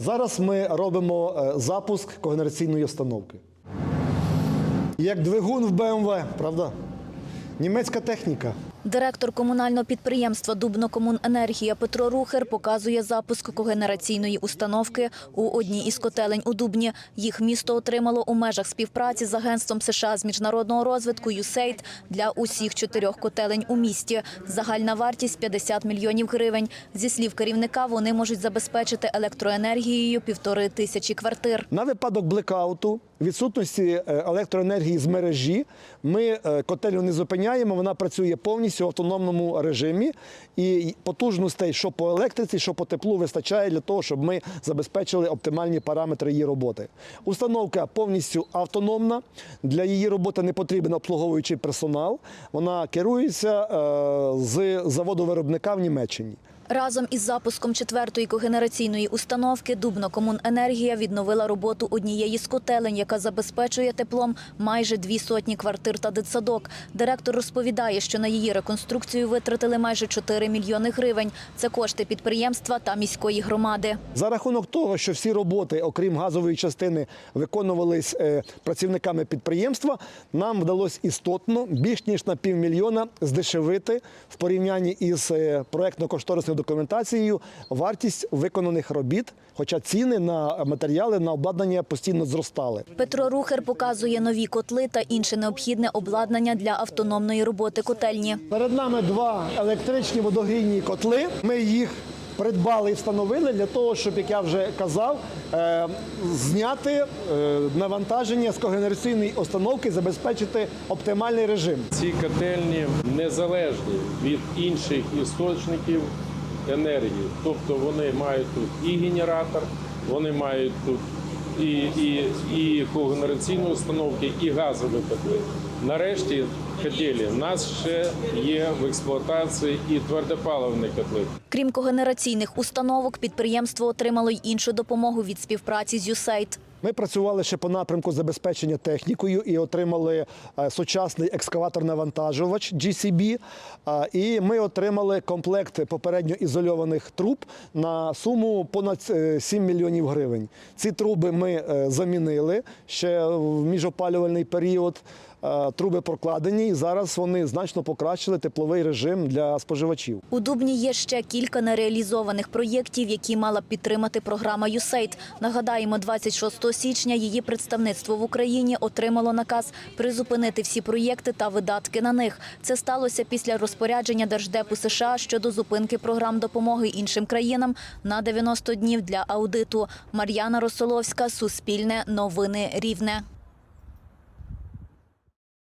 Зараз ми робимо е, запуск когенераційної установки. Як двигун в БМВ, правда? Німецька техніка. Директор комунального підприємства Дубнокомуненергія Петро Рухер показує запуск когенераційної установки у одній із котелень у Дубні. Їх місто отримало у межах співпраці з Агентством США з міжнародного розвитку USAID для усіх чотирьох котелень у місті. Загальна вартість 50 мільйонів гривень. Зі слів керівника, вони можуть забезпечити електроенергією півтори тисячі квартир. На випадок блекауту, відсутності е, електроенергії з мережі, ми е, котельню не зупиняємо, вона працює повністю в автономному режимі і потужностей, що по електриці, що по теплу вистачає для того, щоб ми забезпечили оптимальні параметри її роботи. Установка повністю автономна. Для її роботи не потрібен обслуговуючий персонал. Вона керується е, з заводу виробника в Німеччині. Разом із запуском четвертої когенераційної установки Дубнокомуненергія відновила роботу однієї з котелень, яка забезпечує теплом майже дві сотні квартир та дитсадок. Директор розповідає, що на її реконструкцію витратили майже 4 мільйони гривень. Це кошти підприємства та міської громади. За рахунок того, що всі роботи, окрім газової частини, виконувались е, працівниками підприємства, нам вдалося істотно більш ніж на півмільйона здешевити в порівнянні із е, проектно-кошторисною документацією вартість виконаних робіт, хоча ціни на матеріали на обладнання постійно зростали. Петро Рухер показує нові котли та інше необхідне обладнання для автономної роботи котельні. Перед нами два електричні водогрійні котли. Ми їх придбали і встановили для того, щоб, як я вже казав, е, зняти е, навантаження з когенераційної установки, забезпечити оптимальний режим. Ці котельні незалежні від інших істочників енергії. Тобто вони мають тут і генератор, вони мають тут і, і, і когенераційні установки, і газові котли. Нарешті котелі. У нас ще є в експлуатації і твердопаливні котли. Крім когенераційних установок, підприємство отримало й іншу допомогу від співпраці з USAID. Ми працювали ще по напрямку забезпечення технікою і отримали е, сучасний екскаватор-навантажувач GCB. Е, І ми отримали комплект попередньо ізольованих труб на суму понад е, 7 мільйонів гривень. Ці труби ми е, замінили ще в міжопалювальний період. Е, Труби прокладені, і зараз вони значно покращили тепловий режим для споживачів. У Дубні є ще кілька нереалізованих проєктів, які мала підтримати програма USAID. Нагадаємо, 26 січня її представництво в Україні отримало наказ призупинити всі проєкти та видатки на них. Це сталося після розпорядження Держдепу США щодо зупинки програм допомоги іншим країнам на 90 днів для аудиту. Мар'яна Росоловська, Суспільне, Новини Рівне.